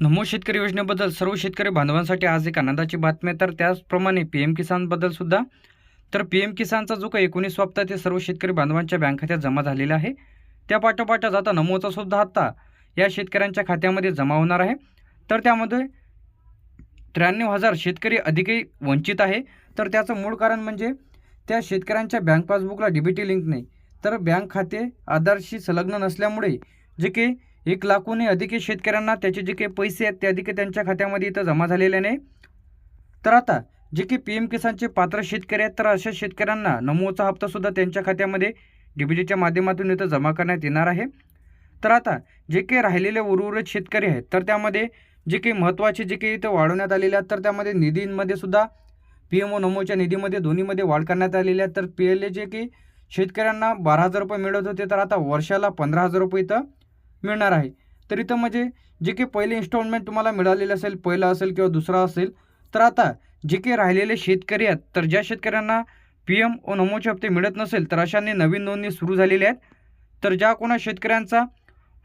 नमो शेतकरी योजनेबद्दल सर्व शेतकरी बांधवांसाठी आज एक आनंदाची बातमी आहे. तर त्याचप्रमाणे पी एम किसानबद्दल सुद्धा. तर पी एम किसानचा जो काही एकोणीस हप्ता ते सर्व शेतकरी बांधवांच्या बँक खात्यात जमा झालेला आहे. त्या पाठोपाठच आता नमोचा सुद्धा हप्ता या शेतकऱ्यांच्या खात्यामध्ये जमा होणार आहे. तर त्यामध्ये त्र्याण्णव हजार शेतकरी अधिकही वंचित आहे. तर त्याचं मूळ कारण म्हणजे त्या शेतकऱ्यांच्या बँक पासबुकला डी बी टी लिंक नाही. तर बँक खाते आधारशी संलग्न नसल्यामुळे जे की एक लाखहून अधिक शेतकऱ्यांना त्याचे जे काही पैसे आहेत ते अधिक त्यांच्या खात्यामध्ये इथं जमा झालेले नाही. तर आता जे की पी एम किसानचे पात्र शेतकरी आहेत तर अशा शेतकऱ्यांना नमोचा हप्तासुद्धा त्यांच्या खात्यामध्ये डी बी माध्यमातून इथं जमा करण्यात येणार आहे. तर आता जे काही राहिलेले उर्वरित शेतकरी आहेत तर त्यामध्ये जे काही महत्त्वाचे जे काही इथं वाढवण्यात आलेले आहेत तर त्यामध्ये निधींमध्ये सुद्धा पी एम ओ नमोच्या निधीमध्ये दोन्हीमध्ये वाढ करण्यात आलेली आहे. तर पी एल ए जे की शेतकऱ्यांना बारा हजार रुपये मिळत होते तर आता वर्षाला पंधरा हजार रुपये इथं मिळणार आहे. तर इथं म्हणजे जे काही पहिले इन्स्टॉलमेंट तुम्हाला मिळालेलं असेल पहिला असेल किंवा दुसरा असेल तर आता जे काही राहिलेले शेतकरी आहेत तर ज्या शेतकऱ्यांना पी एम ओ नमोचे हप्ते मिळत नसेल तर अशांनी नवीन नोंदणी सुरू झालेली आहेत. तर ज्या कोणा शेतकऱ्यांचा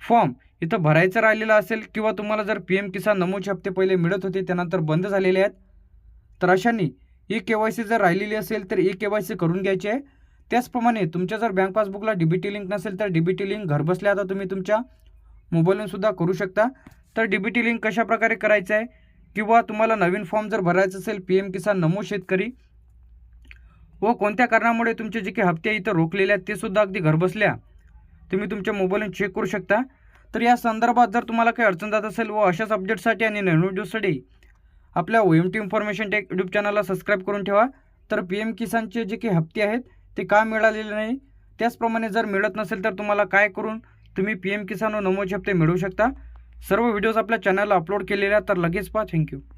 फॉर्म इथं भरायचं राहिलेला असेल किंवा तुम्हाला जर पी एम किसान नमोचे हप्ते पहिले मिळत होते त्यानंतर बंद झालेले आहेत तर अशांनी ई के वाय सी जर राहिलेली असेल तर ई के वाय सी करून घ्यायची आहे. त्याचप्रमाणे तुमच्या जर बँक पासबुकला डी बी टी लिंक नसेल तर डी बी टी लिंक घरबसल्या आता तुम्ही तुमच्या मोबाईलवरून सुद्धा करू शकता. तर डी बी टी लिंक कशाप्रकारे करायचं आहे? किंवा तुम्हाला नवीन फॉर्म जर भरायचं असेल पी एम किसान नमो शेतकरी. व कोणत्या कारणामुळे तुमचे जे काही हप्ते इथं रोखलेले आहेत ते सुद्धा अगदी घरबसल्या. तुम्ही तुमच्या मोबाईलवरून चेक करू शकता. तर या संदर्भात जर तुम्हाला काही अडचण जात असेल व अशाच अपडेटसाठी आणि नवीन व्हिडिओसाठी आपल्या O M T information tech YouTube चॅनलला सबस्क्राईब करून ठेवा. तर पी एम किसानचे जे काही हप्ते आहेत ते का मिळालेले नाही? त्याचप्रमाणे जर मिळत नसेल तर तुम्हाला काय करून तुम्ही पी एम किसान व नमोचे हप्ते मिळवू शकता. सर्व व्हिडिओज आपल्या चॅनलला अपलोड केलेल्या तर लगेच पहा. थँक्यू